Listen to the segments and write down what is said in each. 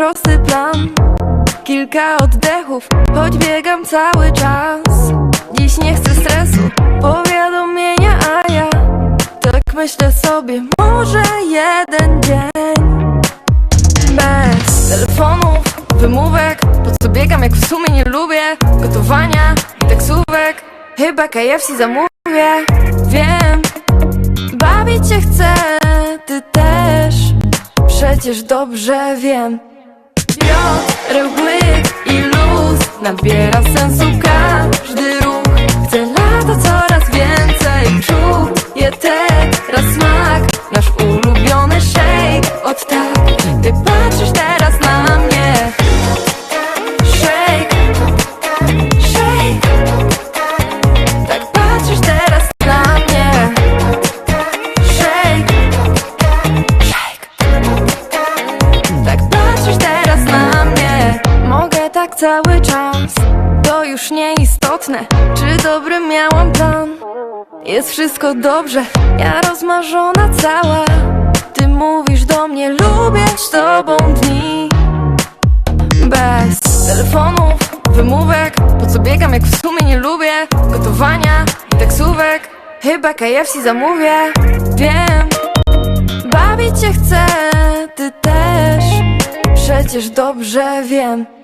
prosty plan. Kilka oddechów, choć biegam cały czas. Dziś nie chcę stresu, powiadomienia, a ja Tak myślę sobie, może jeden dzień. Bez telefonów, wymówek Po co biegam jak w sumie nie lubię Gotowania taksówek. Chyba KFC zamówię. Wiem, bawić się chcę Ty też. Przecież dobrze wiem Biorę i luz Nabiera sensu każdy ruch. Chcę lata coraz więcej Czuję teraz smak. Nasz ulubiony shake Od tak tak cały czas. To już nieistotne Czy dobry miałam plan. Jest wszystko dobrze Ja rozmarzona cała. Ty mówisz do mnie Lubię z tobą dni. Bez telefonów, wymówek. Po co biegam jak w sumie nie lubię Gotowania i taksówek. Chyba KFC zamówię Wiem. Bawić się chcę, ty też. Przecież dobrze wiem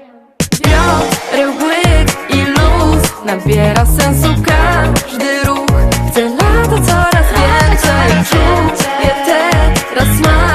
Biorę łyk i luz Nabiera sensu każdy ruch. Chcę lata coraz więcej. Czuję teraz mam